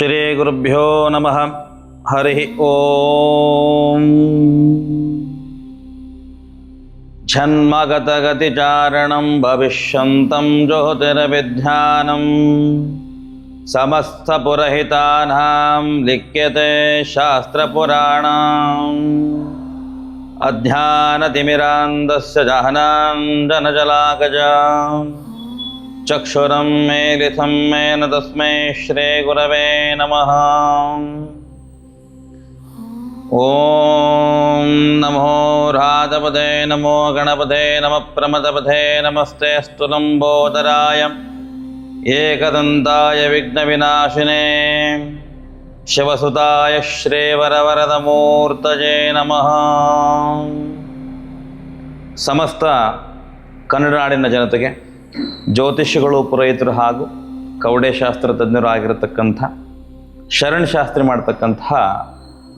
श्रीगुरुभ्यो नमः। हरिः ॐ जन्मगतगतिचारणं भविष्यन्तं ज्योतिर्विध्यानं समस्तपुरहितानां लिख्यते शास्त्रपुराणाम्। अध्यानतिमिरान्दस्य जहनाञ्जनजलाकजाम् चक्षुरं मेलिथं मेन तस्मै श्रीगुरवे नमः ॐ नमो राधपदे नमो गणपते नमः प्रमदपथे नमस्ते स्तुलम्बोदराय एकदन्ताय विघ्नविनाशिने ಶಿವಸುತಾಯ ಶ್ರೀವರವರದಮೂರ್ತಜೇ ನಮಃ ಸಮಸ್ತ ಕನ್ನಡ ನಾಡಿನ ಜನತೆಗೆ ಜ್ಯೋತಿಷ್ಯಗಳು, ಪುರೋಹಿತರು ಹಾಗೂ ಕವಡೆಶಾಸ್ತ್ರ ತಜ್ಞರು ಆಗಿರತಕ್ಕಂಥ ಶರಣಶಾಸ್ತ್ರಿ ಮಾಡ್ತಕ್ಕಂತಹ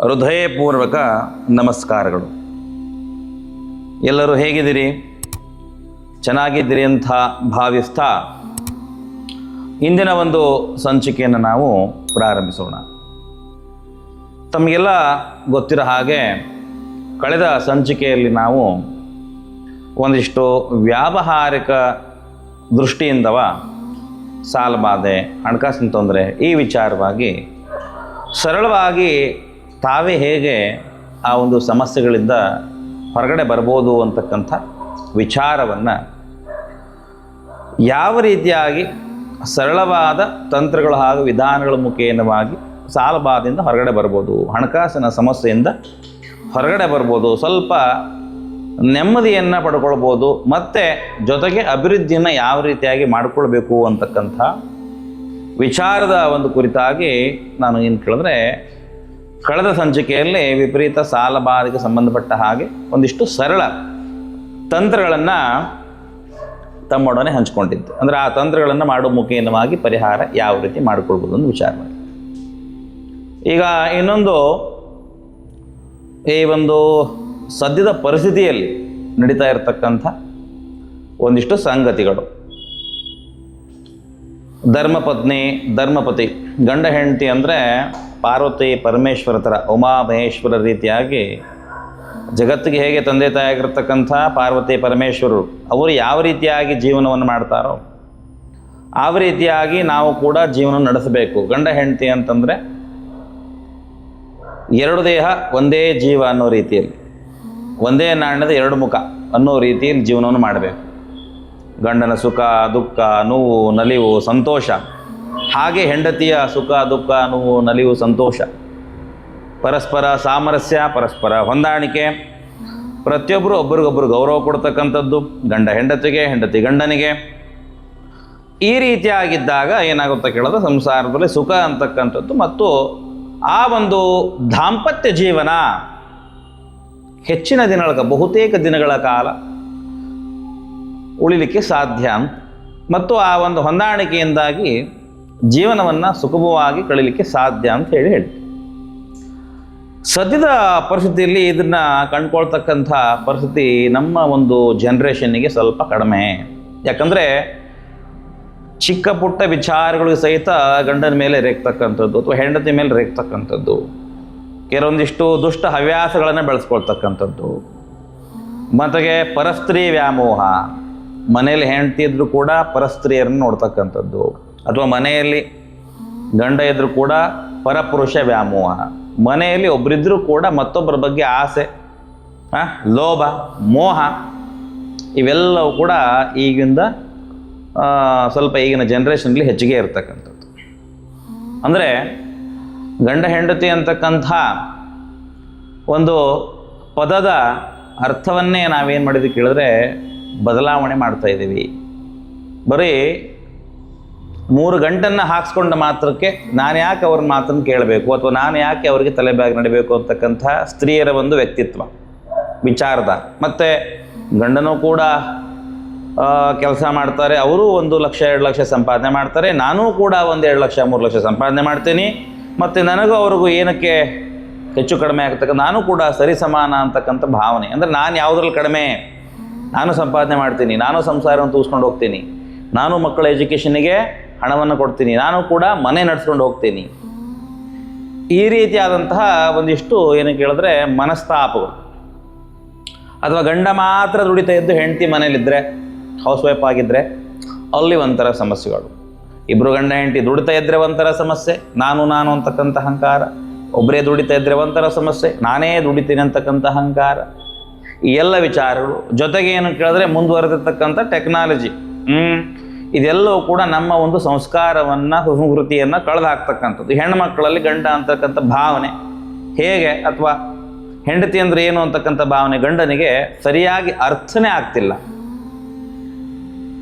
ಹೃದಯಪೂರ್ವಕ ನಮಸ್ಕಾರಗಳು. ಎಲ್ಲರೂ ಹೇಗಿದ್ದೀರಿ? ಚೆನ್ನಾಗಿದ್ದೀರಿ ಅಂತ ಭಾವಿಸ್ತಾ ಇಂದಿನ ಒಂದು ಸಂಚಿಕೆಯನ್ನು ನಾವು ಪ್ರಾರಂಭಿಸೋಣ. ತಮಗೆಲ್ಲ ಗೊತ್ತಿರೋ ಹಾಗೆ ಕಳೆದ ಸಂಚಿಕೆಯಲ್ಲಿ ನಾವು ಒಂದಿಷ್ಟು ವ್ಯಾವಹಾರಿಕ ದೃಷ್ಟಿಯಿಂದವ ಸಾಲಬಾಧೆ, ಹಣಕಾಸಿನ ತೊಂದರೆ ಈ ವಿಚಾರವಾಗಿ ಸರಳವಾಗಿ ತಾವೇ ಹೇಗೆ ಆ ಒಂದು ಸಮಸ್ಯೆಗಳಿಂದ ಹೊರಗಡೆ ಬರ್ಬೋದು ಅಂತಕ್ಕಂಥ ವಿಚಾರವನ್ನು ಯಾವ ರೀತಿಯಾಗಿ ಸರಳವಾದ ತಂತ್ರಗಳು ಹಾಗೂ ವಿಧಾನಗಳ ಮುಖೇನವಾಗಿ ಸಾಲಬಾಧೆಯಿಂದ ಹೊರಗಡೆ ಬರ್ಬೋದು, ಹಣಕಾಸಿನ ಸಮಸ್ಯೆಯಿಂದ ಹೊರಗಡೆ ಬರ್ಬೋದು, ಸ್ವಲ್ಪ ನೆಮ್ಮದಿಯನ್ನು ಪಡ್ಕೊಳ್ಬೋದು, ಮತ್ತು ಜೊತೆಗೆ ಅಭಿವೃದ್ಧಿಯನ್ನು ಯಾವ ರೀತಿಯಾಗಿ ಮಾಡಿಕೊಳ್ಬೇಕು ಅಂತಕ್ಕಂಥ ವಿಚಾರದ ಒಂದು ಕುರಿತಾಗಿ ನಾನು ಏನು ಕೇಳಿದ್ರೆ, ಕಳೆದ ಸಂಚಿಕೆಯಲ್ಲಿ ವಿಪರೀತ ಸಾಲಬಾಧೆಗೆ ಸಂಬಂಧಪಟ್ಟ ಹಾಗೆ ಒಂದಿಷ್ಟು ಸರಳ ತಂತ್ರಗಳನ್ನು ತಮ್ಮೊಡನೆ ಹಂಚಿಕೊಂಡಿದ್ದೆ. ಅಂದರೆ ಆ ತಂತ್ರಗಳನ್ನು ಮಾಡೋ ಮುಖೇನವಾಗಿ ಪರಿಹಾರ ಯಾವ ರೀತಿ ಮಾಡಿಕೊಳ್ಬೋದು ಅಂತ ವಿಚಾರ ಮಾಡಿ ಈಗ ಇನ್ನೊಂದು, ಈ ಒಂದು ಸದ್ಯದ ಪರಿಸ್ಥಿತಿಯಲ್ಲಿ ನಡೀತಾ ಇರತಕ್ಕಂಥ ಒಂದಿಷ್ಟು ಸಂಗತಿಗಳು. ಧರ್ಮಪತ್ನಿ, ಧರ್ಮಪತಿ, ಗಂಡ ಹೆಂಡತಿ ಅಂದರೆ ಪಾರ್ವತಿ ಪರಮೇಶ್ವರ ಥರ ಉಮಾ, ಮಹೇಶ್ವರ ರೀತಿಯಾಗಿ ಜಗತ್ತಿಗೆ ಹೇಗೆ ತಂದೆ ತಾಯಿಯಾಗಿರ್ತಕ್ಕಂಥ ಪಾರ್ವತಿ ಪರಮೇಶ್ವರರು ಅವರು ಯಾವ ರೀತಿಯಾಗಿ ಜೀವನವನ್ನು ಮಾಡ್ತಾರೋ ಆ ರೀತಿಯಾಗಿ ನಾವು ಕೂಡ ಜೀವನ ನಡೆಸಬೇಕು. ಗಂಡ ಹೆಂಡತಿ ಅಂತಂದರೆ ಎರಡು ದೇಹ, ಒಂದೇ ಜೀವ ಅನ್ನೋ ರೀತಿಯಲ್ಲಿ. ಒಂದೇ ನಾಣ್ಯದ ಎರಡು ಮುಖ ಅನ್ನೋ ರೀತಿಯಲ್ಲಿ ಜೀವನವನ್ನು ಮಾಡಬೇಕು. ಗಂಡನ ಸುಖ, ದುಃಖ, ನೋವು, ನಲಿವು, ಸಂತೋಷ. ಹಾಗೆ ಹೆಂಡತಿಯ ಸುಖ, ದುಃಖ, ನೋವು, ನಲಿವು, ಸಂತೋಷ. ಪರಸ್ಪರ ಸಾಮರಸ್ಯ, ಪರಸ್ಪರ ಹೊಂದಾಣಿಕೆ. ಪ್ರತಿಯೊಬ್ಬರು ಒಬ್ರಿಗೊಬ್ಬರು ಗೌರವ ಕೊಡ್ತಕ್ಕಂಥದ್ದು, ಗಂಡ ಹೆಂಡತಿಗೆ, ಹೆಂಡತಿ ಗಂಡನಿಗೆ. ಈ ರೀತಿಯಾಗಿದ್ದಾಗ ಏನಾಗುತ್ತೆ ಕೇಳಿದ್ರೆ ಸಂಸಾರದಲ್ಲಿ ಸುಖ ಅಂತಕ್ಕಂಥದ್ದು ಮತ್ತು ಆ ಒಂದು ದಾಂಪತ್ಯ ಜೀವನ ಹೆಚ್ಚಿನ ದಿನಗಳ ಬಹುತೇಕ ದಿನಗಳ ಕಾಲ ಉಳಿಲಿಕ್ಕೆ ಸಾಧ್ಯ ಮತ್ತು ಆ ಒಂದು ಹೊಂದಾಣಿಕೆಯಿಂದಾಗಿ ಜೀವನವನ್ನು ಸುಗಮವಾಗಿ ಕಳೀಲಿಕ್ಕೆ ಸಾಧ್ಯ ಅಂತ ಹೇಳಿ ಹೇಳಿ ಸದ್ಯದ ಪರಿಸ್ಥಿತಿಯಲ್ಲಿ ಇದನ್ನು ಕಂಡ್ಕೊಳ್ತಕ್ಕಂಥ ಪರಿಸ್ಥಿತಿ ನಮ್ಮ ಒಂದು ಜನ್ರೇಷನ್ನಿಗೆ ಸ್ವಲ್ಪ ಕಡಿಮೆ. ಯಾಕಂದರೆ ಚಿಕ್ಕ ಪುಟ್ಟ ವಿಚಾರಗಳಿಗೆ ಸಹಿತ ಗಂಡನ ಮೇಲೆ ರೇಗ್ತಕ್ಕಂಥದ್ದು ಅಥವಾ ಹೆಂಡತಿ ಮೇಲೆ ರೇಗ್ತಕ್ಕಂಥದ್ದು. ಕೆಲವೊಂದಿಷ್ಟು ದುಷ್ಟ ಹವ್ಯಾಸಗಳನ್ನು ಬೆಳೆಸ್ಕೊಳ್ತಕ್ಕಂಥದ್ದು. ಮತ್ತೆಗೆ ಪರಸ್ತ್ರೀ ವ್ಯಾಮೋಹ. ಮನೆಯಲ್ಲಿ ಹೆಂಡತಿ ಇದ್ದರೂ ಕೂಡ ಪರಸ್ತ್ರೀಯರನ್ನು ನೋಡ್ತಕ್ಕಂಥದ್ದು. ಅಥವಾ ಮನೆಯಲ್ಲಿ ಗಂಡ ಇದ್ದರೂ ಕೂಡ ಪರಪುರುಷ ವ್ಯಾಮೋಹ. ಮನೆಯಲ್ಲಿ ಒಬ್ಬರಿದ್ದರೂ ಕೂಡ ಮತ್ತೊಬ್ಬರ ಬಗ್ಗೆ ಆಸೆ ಲೋಭ, ಮೋಹ, ಇವೆಲ್ಲವೂ ಕೂಡ ಈಗಿಂದ ಸ್ವಲ್ಪ ಈಗಿನ ಜನ್ರೇಷನ್ಲಿ ಹೆಚ್ಚಿಗೆ ಇರ್ತಕ್ಕಂಥದ್ದು. ಅಂದರೆ ಗಂಡ ಹೆಂಡತಿ ಅಂತಕ್ಕಂಥ ಒಂದು ಪದದ ಅರ್ಥವನ್ನೇ ನಾವೇನು ಮಾಡಿದ್ವಿ ಕೇಳಿದ್ರೆ ಬದಲಾವಣೆ ಮಾಡ್ತಾ ಇದ್ದೀವಿ. ಬರೀ ಮೂರು ಗಂಟನ್ನು ಹಾಕ್ಸ್ಕೊಂಡ ಮಾತ್ರಕ್ಕೆ ನಾನು ಯಾಕೆ ಅವ್ರ ಮಾತನ್ನು ಕೇಳಬೇಕು ಅಥವಾ ನಾನು ಯಾಕೆ ಅವರಿಗೆ ತಲೆಬಾಗಿ ನಡಬೇಕು ಅಂತಕ್ಕಂಥ ಸ್ತ್ರೀಯರ ಒಂದು ವ್ಯಕ್ತಿತ್ವ, ವಿಚಾರದ. ಮತ್ತು ಗಂಡನೂ ಕೂಡ ಕೆಲಸ ಮಾಡ್ತಾರೆ, ಅವರು ಒಂದು ಲಕ್ಷ, ಎರಡು ಲಕ್ಷ ಸಂಪಾದನೆ ಮಾಡ್ತಾರೆ, ನಾನೂ ಕೂಡ ಒಂದು ಎರಡು ಲಕ್ಷ, ಮೂರು ಲಕ್ಷ ಸಂಪಾದನೆ ಮಾಡ್ತೀನಿ. ಮತ್ತು ನನಗೂ ಅವ್ರಿಗೂ ಏನಕ್ಕೆ ಹೆಚ್ಚು ಕಡಿಮೆ ಆಗ್ತಕ್ಕ, ನಾನು ಕೂಡ ಸರಿ ಸಮಾನ ಅಂತಕ್ಕಂಥ ಭಾವನೆ. ಅಂದರೆ ನಾನು ಯಾವುದ್ರಲ್ಲಿ ಕಡಿಮೆ? ನಾನು ಸಂಪಾದನೆ ಮಾಡ್ತೀನಿ, ನಾನು ಸಂಸಾರವನ್ನು ತೂಸ್ಕೊಂಡು ಹೋಗ್ತೀನಿ, ನಾನು ಮಕ್ಕಳ ಎಜುಕೇಷನಿಗೆ ಹಣವನ್ನು ಕೊಡ್ತೀನಿ, ನಾನು ಕೂಡ ಮನೆ ನಡೆಸ್ಕೊಂಡು ಹೋಗ್ತೀನಿ. ಈ ರೀತಿಯಾದಂತಹ ಒಂದಿಷ್ಟು ಏನಕ್ಕೆ ಹೇಳಿದ್ರೆ ಮನಸ್ತಾಪಗಳು. ಅಥವಾ ಗಂಡ ಮಾತ್ರ ದುಡಿತಾ ಇದ್ದು ಹೆಂಡತಿ ಮನೇಲಿದ್ದರೆ ಹೌಸ್ ವೈಫ್ ಆಗಿದ್ದರೆ ಅಲ್ಲಿ ಒಂಥರ ಸಮಸ್ಯೆಗಳು. ಇಬ್ಬರು ಗಂಡ ಹೆಂಡತಿ ದುಡಿತಾ ಇದ್ರೆ ಒಂಥರ ಸಮಸ್ಯೆ, ನಾನು ನಾನು ಅಂತಕ್ಕಂಥ ಅಹಂಕಾರ. ಒಬ್ಬರೇ ದುಡಿತಾ ಇದ್ರೆ ಒಂಥರ ಸಮಸ್ಯೆ, ನಾನೇ ದುಡಿತೀನಿ ಅಂತಕ್ಕಂಥ ಅಹಂಕಾರ. ಈ ಎಲ್ಲ ವಿಚಾರಗಳು, ಜೊತೆಗೆ ಏನು ಕೇಳಿದ್ರೆ ಮುಂದುವರೆದಿರ್ತಕ್ಕಂಥ ಟೆಕ್ನಾಲಜಿ ಹ್ಞೂ ಇದೆಲ್ಲವೂ ಕೂಡ ನಮ್ಮ ಒಂದು ಸಂಸ್ಕಾರವನ್ನು ಸಂಸ್ಕೃತಿಯನ್ನು ಕಳೆದು ಹಾಕ್ತಕ್ಕಂಥದ್ದು ಹೆಣ್ಮಕ್ಳಲ್ಲಿ ಗಂಡ ಅಂತಕ್ಕಂಥ ಭಾವನೆ ಹೇಗೆ ಅಥವಾ ಹೆಂಡತಿ ಅಂದರೆ ಏನು ಅಂತಕ್ಕಂಥ ಭಾವನೆ ಗಂಡನಿಗೆ ಸರಿಯಾಗಿ ಅರ್ಥನೇ ಆಗ್ತಿಲ್ಲ.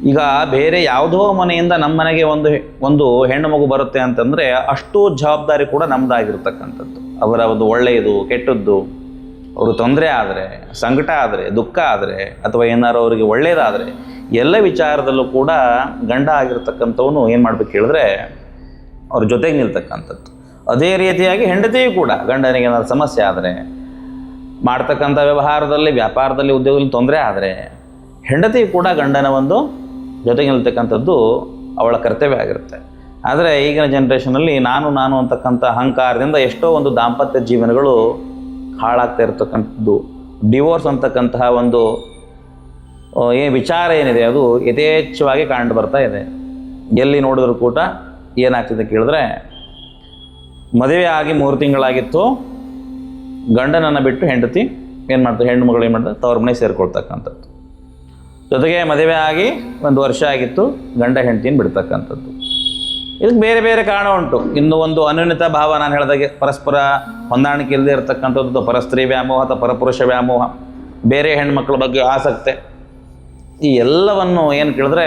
ಈಗ ಬೇರೆ ಯಾವುದೋ ಮನೆಯಿಂದ ನಮ್ಮ ಮನೆಗೆ ಒಂದು ಒಂದು ಹೆಣ್ಣು ಮಗು ಬರುತ್ತೆ ಅಂತಂದರೆ ಅಷ್ಟು ಜವಾಬ್ದಾರಿ ಕೂಡ ನಮ್ಮದಾಗಿರ್ತಕ್ಕಂಥದ್ದು ಅವರ ಒಂದು ಒಳ್ಳೆಯದು, ಕೆಟ್ಟದ್ದು, ಅವರು ತೊಂದರೆ ಆದರೆ, ಸಂಕಟ ಆದರೆ, ದುಃಖ ಆದರೆ, ಅಥವಾ ಏನಾರು ಅವರಿಗೆ ಒಳ್ಳೆಯದಾದರೆ ಎಲ್ಲ ವಿಚಾರದಲ್ಲೂ ಕೂಡ ಗಂಡ ಆಗಿರ್ತಕ್ಕಂಥವನು ಏನು ಮಾಡಬೇಕು ಹೇಳಿದ್ರೆ ಅವ್ರ ಜೊತೆಗೆ ನಿಲ್ತಕ್ಕಂಥದ್ದು. ಅದೇ ರೀತಿಯಾಗಿ ಹೆಂಡತಿಯೂ ಕೂಡ ಗಂಡನಿಗೆ ಏನಾದ್ರು ಸಮಸ್ಯೆ ಆದರೆ, ಮಾಡ್ತಕ್ಕಂಥ ವ್ಯವಹಾರದಲ್ಲಿ, ವ್ಯಾಪಾರದಲ್ಲಿ, ಉದ್ಯೋಗದಲ್ಲಿ ತೊಂದರೆ ಆದರೆ ಹೆಂಡತಿ ಕೂಡ ಗಂಡನ ಒಂದು ಜೊತೆಗೆ ನಿಲ್ತಕ್ಕಂಥದ್ದು ಅವಳ ಕರ್ತವ್ಯ ಆಗಿರುತ್ತೆ. ಆದರೆ ಈಗಿನ ಜನ್ರೇಷನಲ್ಲಿ ನಾನು ನಾನು ಅಂತಕ್ಕಂಥ ಅಹಂಕಾರದಿಂದ ಎಷ್ಟೋ ಒಂದು ದಾಂಪತ್ಯ ಜೀವನಗಳು ಹಾಳಾಗ್ತಾ ಇರತಕ್ಕಂಥದ್ದು. ಡಿವೋರ್ಸ್ ಅಂತಕ್ಕಂತಹ ಒಂದು ಏನು ವಿಚಾರ ಏನಿದೆ, ಅದು ಯಥೇಚ್ಛವಾಗಿ ಕಾಣ್ ಬರ್ತಾ ಇದೆ. ಎಲ್ಲಿ ನೋಡಿದ್ರು ಕೂಡ ಏನಾಗ್ತಿದೆ ಕೇಳಿದ್ರೆ, ಮದುವೆ ಆಗಿ ಮೂರು ತಿಂಗಳಾಗಿತ್ತು, ಗಂಡನನ್ನು ಬಿಟ್ಟು ಹೆಂಡತಿ ಏನು ಮಾಡ್ತಾರೆ, ಹೆಣ್ಣು ಮಗಳು ಏನು ಮಾಡ್ತಾರೆ, ತವ್ರ ಮನೆ ಸೇರ್ಕೊಳ್ತಕ್ಕಂಥದ್ದು. ಜೊತೆಗೆ ಮದುವೆ ಆಗಿ ಒಂದು ವರ್ಷ ಆಗಿತ್ತು, ಗಂಡ ಹೆಂಡತಿನ ಬಿಡ್ತಕ್ಕಂಥದ್ದು. ಇದಕ್ಕೆ ಬೇರೆ ಬೇರೆ ಕಾರಣ ಉಂಟು. ಇನ್ನು ಒಂದು ಅನ್ಯೋನ್ಯತಾ ಭಾವ ನಾನು ಹೇಳಿದಾಗೆ, ಪರಸ್ಪರ ಹೊಂದಾಣಿಕೆ ಇಲ್ಲದೆ ಇರತಕ್ಕಂಥದ್ದು ಪರಸ್ತ್ರೀ ವ್ಯಾಮೋಹ ಅಥವಾ ಪರಪುರುಷ ವ್ಯಾಮೋಹ, ಬೇರೆ ಹೆಣ್ಮಕ್ಳ ಬಗ್ಗೆ ಆಸಕ್ತೆ. ಈ ಎಲ್ಲವನ್ನು ಏನು ಕೇಳಿದ್ರೆ,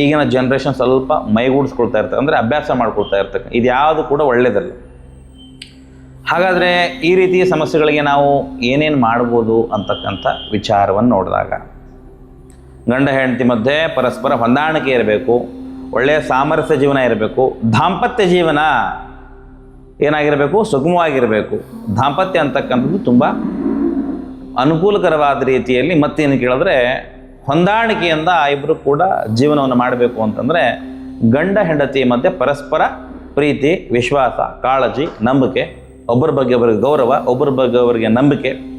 ಈಗಿನ ಜನ್ರೇಷನ್ ಸ್ವಲ್ಪ ಮೈಗೂಡಿಸ್ಕೊಳ್ತಾ ಇರ್ತಾರೆ ಅಂದರೆ ಅಭ್ಯಾಸ ಮಾಡ್ಕೊಳ್ತಾ ಇರ್ತಕ್ಕ ಇದು ಯಾವುದು ಕೂಡ ಒಳ್ಳೆಯದಲ್ಲ ಹಾಗಾದರೆ ಈ ರೀತಿಯ ಸಮಸ್ಯೆಗಳಿಗೆ ನಾವು ಏನೇನು ಮಾಡ್ಬೋದು ಅಂತಕ್ಕಂಥ ವಿಚಾರವನ್ನು ನೋಡಿದಾಗ ಗಂಡ ಹೆಂಡತಿ ಮಧ್ಯೆ ಪರಸ್ಪರ ಹೊಂದಾಣಿಕೆ ಇರಬೇಕು, ಒಳ್ಳೆಯ ಸಾಮರಸ್ಯ ಜೀವನ ಇರಬೇಕು, ದಾಂಪತ್ಯ ಜೀವನ ಏನಾಗಿರಬೇಕು, ಸುಗಮವಾಗಿರಬೇಕು. ದಾಂಪತ್ಯ ಅಂತಕ್ಕಂಥದ್ದು ತುಂಬ ಅನುಕೂಲಕರವಾದ ರೀತಿಯಲ್ಲಿ ಮತ್ತೇನು ಕೇಳಿದ್ರೆ, ಹೊಂದಾಣಿಕೆಯಿಂದ ಇಬ್ಬರು ಕೂಡ ಜೀವನವನ್ನು ಮಾಡಬೇಕು ಅಂತಂದರೆ, ಗಂಡ ಹೆಂಡತಿ ಮಧ್ಯೆ ಪರಸ್ಪರ ಪ್ರೀತಿ, ವಿಶ್ವಾಸ, ಕಾಳಜಿ, ನಂಬಿಕೆ, ಒಬ್ಬರ ಬಗ್ಗೆ ಒಬ್ಬರಿಗೆ ಗೌರವ, ಒಬ್ಬರ ಬಗ್ಗೆ ಅವರಿಗೆ ನಂಬಿಕೆ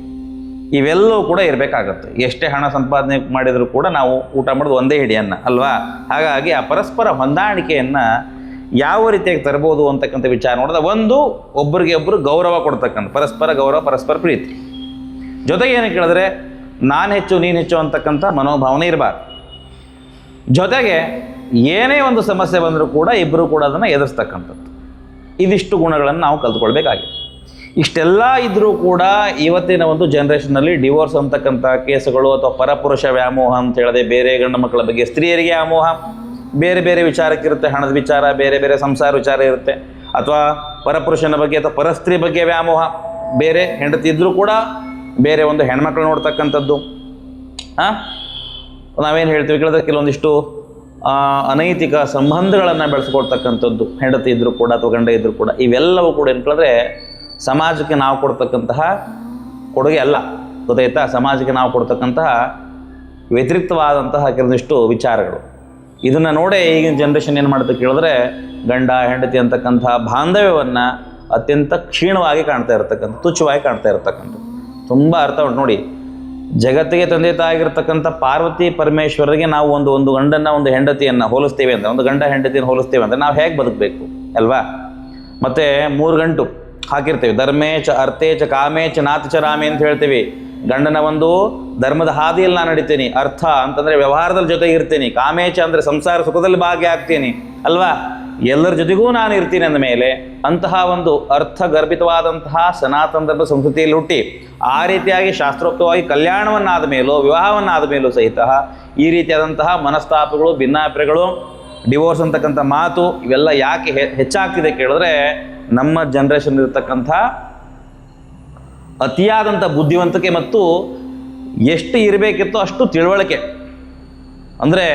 ಇವೆಲ್ಲವೂ ಕೂಡ ಇರಬೇಕಾಗತ್ತೆ. ಎಷ್ಟೇ ಹಣ ಸಂಪಾದನೆ ಮಾಡಿದರೂ ಕೂಡ ನಾವು ಊಟ ಮಾಡೋದು ಒಂದೇ ಹಿಡಿಯನ್ನು, ಅಲ್ವಾ? ಹಾಗಾಗಿ ಆ ಪರಸ್ಪರ ಹೊಂದಾಣಿಕೆಯನ್ನು ಯಾವ ರೀತಿಯಾಗಿ ತರಬಹುದು ಅಂತಕ್ಕಂಥ ವಿಚಾರ ನೋಡಿದ ಒಂದು ಒಬ್ಬರಿಗೆ ಒಬ್ಬರು ಗೌರವ ಕೊಡ್ತಕ್ಕಂಥ, ಪರಸ್ಪರ ಗೌರವ, ಪರಸ್ಪರ ಪ್ರೀತಿ. ಜೊತೆಗೆ ಏನು ಕೇಳಿದ್ರೆ, ನಾನು ಹೆಚ್ಚು, ನೀನು ಹೆಚ್ಚು ಅಂತಕ್ಕಂಥ ಮನೋಭಾವನೆ ಇರಬಾರ್ದು. ಜೊತೆಗೆ ಏನೇ ಒಂದು ಸಮಸ್ಯೆ ಬಂದರೂ ಕೂಡ ಇಬ್ಬರು ಕೂಡ ಅದನ್ನು ಎದುರಿಸ್ತಕ್ಕಂಥದ್ದು. ಇದಿಷ್ಟು ಗುಣಗಳನ್ನು ನಾವು ಕಲ್ತ್ಕೊಳ್ಬೇಕಾಗಿದೆ. ಇಷ್ಟೆಲ್ಲ ಇದ್ದರೂ ಕೂಡ ಇವತ್ತಿನ ಒಂದು ಜನ್ರೇಷನ್ನಲ್ಲಿ ಡಿವೋರ್ಸ್ ಅಂತಕ್ಕಂಥ ಕೇಸುಗಳು ಅಥವಾ ಪರಪುರುಷ ವ್ಯಾಮೋಹ ಅಂತ ಹೇಳದೆ ಬೇರೆ ಗಂಡು ಮಕ್ಕಳ ಬಗ್ಗೆ ಸ್ತ್ರೀಯರಿಗೆ ವ್ಯಾಮೋಹ ಬೇರೆ ಬೇರೆ ವಿಚಾರಕ್ಕಿರುತ್ತೆ ಹಣದ ವಿಚಾರ, ಬೇರೆ ಬೇರೆ ಸಂಸಾರ ವಿಚಾರ ಇರುತ್ತೆ. ಅಥವಾ ಪರಪುರುಷನ ಬಗ್ಗೆ ಅಥವಾ ಪರಸ್ತ್ರೀ ಬಗ್ಗೆ ವ್ಯಾಮೋಹ, ಬೇರೆ ಹೆಂಡತಿ ಇದ್ದರೂ ಕೂಡ ಬೇರೆ ಒಂದು ಹೆಣ್ಮಕ್ಳು ನೋಡ್ತಕ್ಕಂಥದ್ದು. ಹಾಂ ನಾವೇನು ಹೇಳ್ತೀವಿ ಕೇಳಿದ್ರೆ ಕೆಲವೊಂದಿಷ್ಟು ಅನೈತಿಕ ಸಂಬಂಧಗಳನ್ನು ಬೆಳೆಸ್ಕೊಡ್ತಕ್ಕಂಥದ್ದು, ಹೆಂಡತಿ ಇದ್ದರೂ ಕೂಡ ಅಥವಾ ಗಂಡ ಇದ್ದರೂ ಕೂಡ ಇವೆಲ್ಲವೂ ಕೂಡ ಏನು ಕೇಳಿದ್ರೆ ಸಮಾಜಕ್ಕೆ ನಾವು ಕೊಡ್ತಕ್ಕಂತಹ ಕೊಡುಗೆ ಅಲ್ಲ. ಗೊತ್ತಾಯ್ತಾ? ಸಮಾಜಕ್ಕೆ ನಾವು ಕೊಡ್ತಕ್ಕಂತಹ ವ್ಯತಿರಿಕ್ತವಾದಂತಹ ಕೆಲವೊಂದಿಷ್ಟು ವಿಚಾರಗಳು. ಇದನ್ನು ನೋಡೇ ಈಗಿನ ಜನ್ರೇಷನ್ ಏನು ಮಾಡುತ್ತೆ ಕೇಳಿದ್ರೆ, ಗಂಡ, ಹೆಂಡತಿ ಅಂತಕ್ಕಂತಹ ಬಾಂಧವ್ಯವನ್ನು ಅತ್ಯಂತ ಕ್ಷೀಣವಾಗಿ ಕಾಣ್ತಾ ಇರತಕ್ಕಂಥ, ತುಚ್ಛವಾಗಿ ಕಾಣ್ತಾ ಇರತಕ್ಕಂಥ ತುಂಬ ಅರ್ಥ ಉಂಟು. ನೋಡಿ, ಜಗತ್ತಿಗೆ ತಂದೆ ತಾಗಿರ್ತಕ್ಕಂಥ ಪಾರ್ವತಿ ಪರಮೇಶ್ವರರಿಗೆ ನಾವು ಒಂದು ಒಂದು ಗಂಡನ್ನು, ಒಂದು ಹೆಂಡತಿಯನ್ನು ಹೋಲಿಸ್ತೇವೆ ಅಂದರೆ, ಒಂದು ಗಂಡ, ಹೆಂಡತಿಯನ್ನು ಹೋಲಿಸ್ತೇವೆ ಅಂದರೆ ನಾವು ಹೇಗೆ ಬದುಕಬೇಕು, ಅಲ್ವಾ? ಮತ್ತು ಮೂರು ಗಂಟು. ಹಾಕಿರ್ತೀವಿ. ಧರ್ಮೇ ಚ ಅರ್ಥೇ ಚ ಕಾಮೇ ಚ ನಾಥ ಚ ರಾಮೇ ಅಂತ ಹೇಳ್ತೀವಿ. ಗಂಡನ ಒಂದು ಧರ್ಮದ ಹಾದಿಯಲ್ಲಿ ನಾನು ನಡಿತೀನಿ. ಅರ್ಥ ಅಂತಂದರೆ ವ್ಯವಹಾರದಲ್ಲಿ ಜೊತೆಗೆ ಇರ್ತೀನಿ. ಕಾಮೇಚ ಅಂದರೆ ಸಂಸಾರ ಸುಖದಲ್ಲಿ ಭಾಗಿಯಾಗ್ತೀನಿ. ಅಲ್ವಾ? ಎಲ್ಲರ ಜೊತೆಗೂ ನಾನು ಇರ್ತೀನಿ ಅಂದ ಮೇಲೆ ಅಂತಹ ಒಂದು ಅರ್ಥಗರ್ಭಿತವಾದಂತಹ ಸನಾತನ ಧರ್ಮ ಸಂಸ್ಕೃತಿಯಲ್ಲಿ ಹುಟ್ಟಿ ಆ ರೀತಿಯಾಗಿ ಶಾಸ್ತ್ರೋಕ್ತವಾಗಿ ಕಲ್ಯಾಣವನ್ನಾದ ಮೇಲೂ, ವಿವಾಹವನ್ನಾದ ಮೇಲೂ ಸಹಿತ ಈ ರೀತಿಯಾದಂತಹ ಮನಸ್ತಾಪಗಳು, ಭಿನ್ನಾಭಿಪ್ರಾಯಗಳು ಡಿವೋರ್ಸ್ ಅಂತಕ್ಕಂಥ ಮಾತು ಇವೆಲ್ಲ ಯಾಕೆ ಹೆಚ್ಚಾಗ್ತಿದೆ ಕೇಳಿದ್ರೆ ನಮ್ಮ ಜನ್ರೇಷನ್ ಇರತಕ್ಕಂಥ ಅತಿಯಾದಂಥ ಬುದ್ಧಿವಂತಿಕೆ ಮತ್ತು ಎಷ್ಟು ಇರಬೇಕಿತ್ತೋ ಅಷ್ಟು ತಿಳುವಳಿಕೆ. ಅಂದರೆ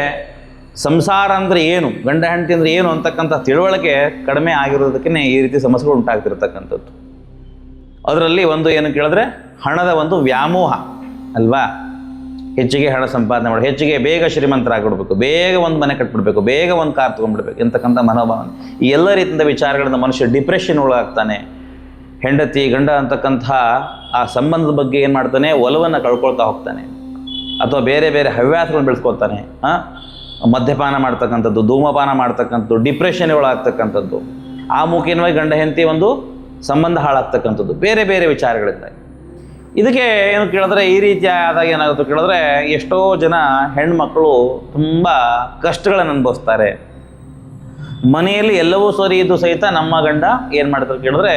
ಸಂಸಾರ ಅಂದರೆ ಏನು, ಗಂಡ ಹೆಂಡತಿ ಅಂದರೆ ಏನು ಅಂತಕ್ಕಂಥ ತಿಳುವಳಿಕೆ ಕಡಿಮೆ ಆಗಿರೋದಕ್ಕೆ ಈ ರೀತಿ ಸಮಸ್ಯೆಗಳು ಉಂಟಾಗ್ತಿರ್ತಕ್ಕಂಥದ್ದು. ಅದರಲ್ಲಿ ಒಂದು ಏನು ಕೇಳಿದ್ರೆ ಹಣದ ಒಂದು ವ್ಯಾಮೋಹ, ಅಲ್ವಾ? ಹೆಚ್ಚಿಗೆ ಹಣ ಸಂಪಾದನೆ ಮಾಡಿ, ಹೆಚ್ಚಿಗೆ ಬೇಗ ಶ್ರೀಮಂತರಾಗಿಬಿಡ್ಬೇಕು, ಬೇಗ ಒಂದು ಮನೆ ಕಟ್ಬಿಡ್ಬೇಕು, ಬೇಗ ಒಂದು ಕಾರ್ ತೊಗೊಂಡ್ಬಿಡ್ಬೇಕು, ಎಂತಕ್ಕಂಥ ಮನೋಭಾವನೆ. ಈ ಎಲ್ಲ ರೀತಿಯಿಂದ ವಿಚಾರಗಳಿಂದ ಮನುಷ್ಯ ಡಿಪ್ರೆಷನ್ ಒಳಗಾಗ್ತಾನೆ ಹೆಂಡತಿ, ಗಂಡ ಅಂತಕ್ಕಂಥ ಆ ಸಂಬಂಧದ ಬಗ್ಗೆ ಏನು ಮಾಡ್ತಾನೆ? ಒಲವನ್ನು ಕಳ್ಕೊಳ್ತಾ ಹೋಗ್ತಾನೆ. ಅಥವಾ ಬೇರೆ ಬೇರೆ ಹವ್ಯಾಸಗಳನ್ನು ಬೆಳೆಸ್ಕೊಳ್ತಾನೆ? ಮದ್ಯಪಾನ ಮಾಡ್ತಕ್ಕಂಥದ್ದು, ಧೂಮಪಾನ ಮಾಡ್ತಕ್ಕಂಥದ್ದು ಡಿಪ್ರೆಷನ್ ಒಳಗಾಗ್ತಕ್ಕಂಥದ್ದು ಆ ಮುಖೇನವಾಗಿ ಗಂಡ, ಹೆಂಡತಿ ಒಂದು ಸಂಬಂಧ ಹಾಳಾಗ್ತಕ್ಕಂಥದ್ದು. ಬೇರೆ ಬೇರೆ ವಿಚಾರಗಳಿಂದ ಇದಕ್ಕೆ ಏನು ಕೇಳಿದ್ರೆ ಈ ರೀತಿ ಆದಾಗ ಏನಾಗುತ್ತೆ ಕೇಳಿದ್ರೆ ಎಷ್ಟೋ ಜನ ಹೆಣ್ಮಕ್ಳು ತುಂಬ ಕಷ್ಟಗಳನ್ನು ಅನುಭವಿಸ್ತಾರೆ. ಮನೆಯಲ್ಲಿ ಎಲ್ಲವೂ ಸರಿ ಇದ್ದು ಸಹಿತ ನಮ್ಮ ಗಂಡ ಏನು ಮಾಡ್ತಾರೆ ಕೇಳಿದ್ರೆ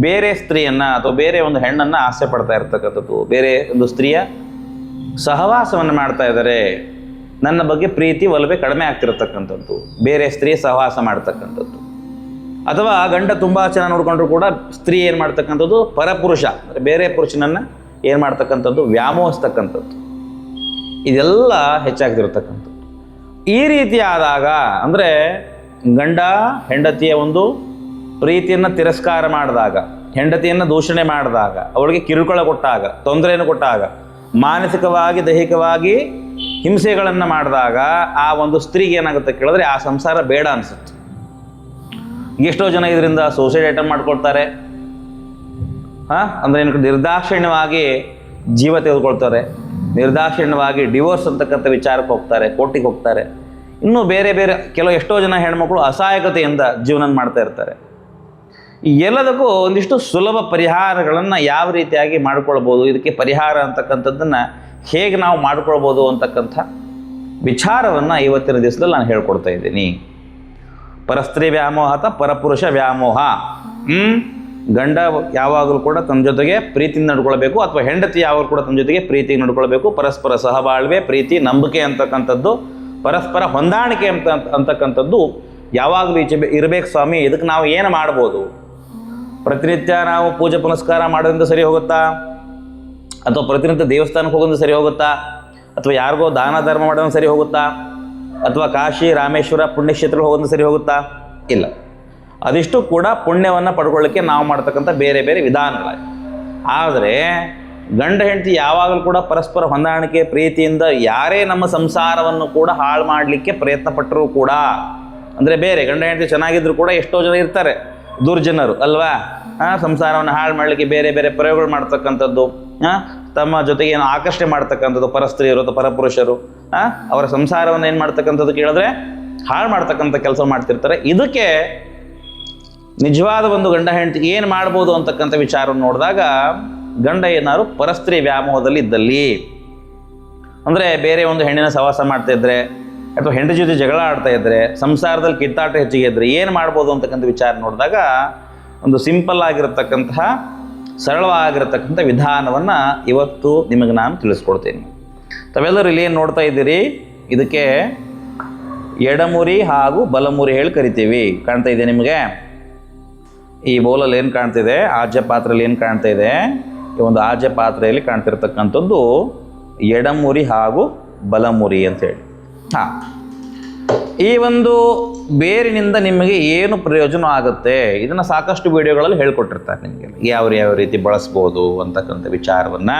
ಬೇರೆ ಸ್ತ್ರೀಯನ್ನ ಅಥವಾ ಬೇರೆ ಒಂದು ಹೆಣ್ಣನ್ನ ಆಸೆ ಪಡ್ತಾ ಇರ್ತಕ್ಕಂಥದ್ದು. ಬೇರೆ ಒಂದು ಸ್ತ್ರೀಯ ಸಹವಾಸವನ್ನು ಮಾಡ್ತಾ ಇದ್ದಾರೆ. ನನ್ನ ಬಗ್ಗೆ ಪ್ರೀತಿ ಒಲವೆ ಕಡಿಮೆ ಆಗ್ತಿರತಕ್ಕಂಥದ್ದು. ಬೇರೆ ಸ್ತ್ರೀ ಸಹವಾಸ ಮಾಡ್ತಕ್ಕಂಥದ್ದು. ಅಥವಾ ಗಂಡ ತುಂಬ ಚೆನ್ನಾಗಿ ನೋಡಿಕೊಂಡ್ರು ಕೂಡ ಸ್ತ್ರೀ ಏನು ಮಾಡ್ತಕ್ಕಂಥದ್ದು? ಪರಪುರುಷ. ಅಂದರೆ ಬೇರೆ ಪುರುಷನನ್ನು ಏನು ಮಾಡ್ತಕ್ಕಂಥದ್ದು? ವ್ಯಾಮೋಹಿಸ್ತಕ್ಕಂಥದ್ದು. ಇದೆಲ್ಲ ಹೆಚ್ಚಾಗ್ತಿರ್ತಕ್ಕಂಥದ್ದು. ಈ ರೀತಿ ಆದಾಗ ಅಂದರೆ ಗಂಡ ಹೆಂಡತಿಯ ಒಂದು ಪ್ರೀತಿಯನ್ನು ತಿರಸ್ಕಾರ ಮಾಡಿದಾಗ, ಹೆಂಡತಿಯನ್ನು ದೂಷಣೆ ಮಾಡಿದಾಗ, ಅವಳಿಗೆ ಕಿರುಕುಳ ಕೊಟ್ಟಾಗ, ತೊಂದರೆಯನ್ನು ಕೊಟ್ಟಾಗ, ಮಾನಸಿಕವಾಗಿ, ದೈಹಿಕವಾಗಿ ಹಿಂಸೆಗಳನ್ನು ಮಾಡಿದಾಗ ಆ ಒಂದು ಸ್ತ್ರೀಗೆ ಏನಾಗುತ್ತೆ ಕೇಳಿದ್ರೆ ಆ ಸಂಸಾರ ಬೇಡ ಅನಿಸುತ್ತೆ. ಎಷ್ಟೋ ಜನ ಇದರಿಂದ ಸೂಸೈಡ್ ಅಟೆಂಪ್ ಮಾಡ್ಕೊಳ್ತಾರೆ. ಹಾಂ? ಅಂದರೆ ಏನು, ನಿರ್ದಾಕ್ಷಿಣ್ಯವಾಗಿ ಜೀವ ತೆಗೆದುಕೊಳ್ತಾರೆ. ನಿರ್ದಾಕ್ಷಿಣ್ಯವಾಗಿ ಡಿವೋರ್ಸ್ ಅಂತಕ್ಕಂಥ ವಿಚಾರಕ್ಕೆ ಹೋಗ್ತಾರೆ, ಕೋರ್ಟಿಗೆ ಹೋಗ್ತಾರೆ. ಇನ್ನೂ ಬೇರೆ ಬೇರೆ ಕೆಲವು ಎಷ್ಟೋ ಜನ ಹೆಣ್ಮಕ್ಳು ಅಸಹಾಯಕತೆಯಿಂದ ಜೀವನ ಮಾಡ್ತಾ ಇರ್ತಾರೆ. ಈ ಎಲ್ಲದಕ್ಕೂ ಒಂದಿಷ್ಟು ಸುಲಭ ಪರಿಹಾರಗಳನ್ನು ಯಾವ ರೀತಿಯಾಗಿ ಮಾಡ್ಕೊಳ್ಬೋದು, ಇದಕ್ಕೆ ಪರಿಹಾರ ಅಂತಕ್ಕಂಥದ್ದನ್ನು ಹೇಗೆ ನಾವು ಮಾಡಿಕೊಳ್ಬೋದು ಅಂತಕ್ಕಂಥ ವಿಚಾರವನ್ನು ಇವತ್ತಿನ ದಿವಸದಲ್ಲಿ ನಾನು ಹೇಳ್ಕೊಡ್ತಾ ಇದ್ದೀನಿ. ಪರಸ್ತ್ರೀ ವ್ಯಾಮೋಹ ಅಥವಾ ಪರಪುರುಷ ವ್ಯಾಮೋಹ. ಹ್ಮ್? ಗಂಡ ಯಾವಾಗಲೂ ಕೂಡ ತನ್ನ ಜೊತೆಗೆ ಪ್ರೀತಿಯಿಂದ ನಡ್ಕೊಳ್ಬೇಕು ಅಥವಾ ಹೆಂಡತಿ ಯಾವಾಗಲೂ ಕೂಡ ತನ್ನ ಜೊತೆಗೆ ಪ್ರೀತಿ ನಡ್ಕೊಳ್ಬೇಕು. ಪರಸ್ಪರ ಸಹಬಾಳ್ವೆ, ಪ್ರೀತಿ, ನಂಬಿಕೆ ಅಂತಕ್ಕಂಥದ್ದು, ಪರಸ್ಪರ ಹೊಂದಾಣಿಕೆ ಅಂತ, ಅಂತಕ್ಕಂಥದ್ದು ಯಾವಾಗಲೂ ಈಚೆ ಇರಬೇಕು ಸ್ವಾಮಿ. ಇದಕ್ಕೆ ನಾವು ಏನು ಮಾಡ್ಬೋದು? ಪ್ರತಿನಿತ್ಯ ನಾವು ಪೂಜೆ ಪುನಸ್ಕಾರ ಮಾಡೋದ್ರಿಂದ ಸರಿ ಹೋಗುತ್ತಾ? ಅಥವಾ ಪ್ರತಿನಿತ್ಯ ದೇವಸ್ಥಾನಕ್ಕೆ ಹೋಗೋದು ಸರಿ ಹೋಗುತ್ತಾ? ಅಥವಾ ಯಾರಿಗೋ ದಾನ ಧರ್ಮ ಮಾಡೋದು ಸರಿ ಹೋಗುತ್ತಾ? ಅಥವಾ ಕಾಶಿ, ರಾಮೇಶ್ವರ, ಪುಣ್ಯಕ್ಷೇತ್ರಗಳು ಹೋಗೋದು ಸರಿ ಹೋಗುತ್ತಾ? ಇಲ್ಲ. ಅದಿಷ್ಟು ಕೂಡ ಪುಣ್ಯವನ್ನು ಪಡ್ಕೊಳ್ಳಿಕ್ಕೆ ನಾವು ಮಾಡ್ತಕ್ಕಂಥ ಬೇರೆ ಬೇರೆ ವಿಧಾನಗಳ ಆದರೆ, ಗಂಡ ಹೆಂಡತಿ ಯಾವಾಗಲೂ ಕೂಡ ಪರಸ್ಪರ ಹೊಂದಾಣಿಕೆ, ಪ್ರೀತಿಯಿಂದ ಯಾರೇ ನಮ್ಮ ಸಂಸಾರವನ್ನು ಕೂಡ ಹಾಳು ಮಾಡಲಿಕ್ಕೆ ಪ್ರಯತ್ನ ಪಟ್ಟರೂ ಕೂಡ, ಅಂದರೆ ಬೇರೆ ಗಂಡ ಹೆಂಡತಿ ಚೆನ್ನಾಗಿದ್ದರೂ ಕೂಡ ಎಷ್ಟೋ ಜನ ಇರ್ತಾರೆ ದುರ್ಜನರು ಅಲ್ವಾ? ಸಂಸಾರವನ್ನು ಹಾಳು ಮಾಡಲಿಕ್ಕೆ ಬೇರೆ ಬೇರೆ ಪ್ರಯೋಗಗಳು ಮಾಡ್ತಕ್ಕಂಥದ್ದು ತಮ್ಮ ಜೊತೆಗೆ ಏನು ಆಕರ್ಷಣೆ ಮಾಡ್ತಕ್ಕಂಥದ್ದು ಪರಸ್ತ್ರೀಯರು ಅಥವಾ ಪರಪುರುಷರು. ಅವರ ಸಂಸಾರವನ್ನು ಏನು ಮಾಡ್ತಕ್ಕಂಥದ್ದು ಕೇಳಿದ್ರೆ ಹಾಳು ಮಾಡ್ತಕ್ಕಂಥ ಕೆಲಸ ಮಾಡ್ತಿರ್ತಾರೆ. ಇದಕ್ಕೆ ನಿಜವಾದ ಒಂದು ಗಂಡ ಹೆಂಡತಿ ಏನು ಮಾಡ್ಬೋದು ಅಂತಕ್ಕಂಥ ವಿಚಾರವನ್ನು ನೋಡಿದಾಗ ಗಂಡ ಏನಾದ್ರು ಪರಸ್ತ್ರೀ ವ್ಯಾಮೋಹದಲ್ಲಿ ಇದ್ದಲ್ಲಿ. ಅಂದರೆ ಬೇರೆ ಒಂದು ಹೆಣ್ಣಿನ ಸವಾಸ ಮಾಡ್ತಾ ಇದ್ರೆ, ಅಥವಾ ಹೆಂಡತಿ ಜೊತೆ ಜಗಳ ಆಡ್ತಾ ಇದ್ರೆ, ಸಂಸಾರದಲ್ಲಿ ಕಿತ್ತಾಟ ಹೆಚ್ಚಿಗೆ ಇದ್ರೆ ಏನು ಮಾಡ್ಬೋದು ಅಂತಕ್ಕಂಥ ವಿಚಾರ ನೋಡಿದಾಗ ಒಂದು ಸಿಂಪಲ್ ಆಗಿರತಕ್ಕಂತಹ, ಸರಳವಾಗಿರತಕ್ಕಂಥ ವಿಧಾನವನ್ನು ಇವತ್ತು ನಿಮಗೆ ನಾನು ತಿಳಿಸ್ಕೊಡ್ತೀನಿ. ತಾವೆಲ್ಲರೂ ಇಲ್ಲಿ ಏನು ನೋಡ್ತಾ ಇದ್ದೀರಿ? ಇದಕ್ಕೆ ಎಡಮುರಿ ಹಾಗೂ ಬಲಮುರಿ ಹೇಳಿ ಕರಿತೀವಿ. ಕಾಣ್ತಾ ಇದೆ ನಿಮಗೆ? ಈ ಬೌಲಲ್ಲಿ ಏನು ಕಾಣ್ತಿದೆ? ಆಜ್ಯ ಪಾತ್ರೆಯಲ್ಲಿ ಏನು ಕಾಣ್ತಾ ಇದೆ? ಈ ಒಂದು ಆಜ್ಯ ಪಾತ್ರೆಯಲ್ಲಿ ಕಾಣ್ತಿರ್ತಕ್ಕಂಥದ್ದು ಎಡಮುರಿ ಹಾಗೂ ಬಲಮುರಿ ಅಂತೇಳಿ ಹಾಂ. ಈ ಒಂದು ಬೇರಿನಿಂದ ನಿಮಗೆ ಏನು ಪ್ರಯೋಜನ ಆಗುತ್ತೆ? ಇದನ್ನು ಸಾಕಷ್ಟು ವಿಡಿಯೋಗಳಲ್ಲಿ ಹೇಳ್ಕೊಟ್ಟಿರ್ತಾರೆ ನಿಮಗೆ. ಯಾವ ಯಾವ ರೀತಿ ಬಳಸ್ಬೋದು ಅಂತಕ್ಕಂಥ ವಿಚಾರವನ್ನು.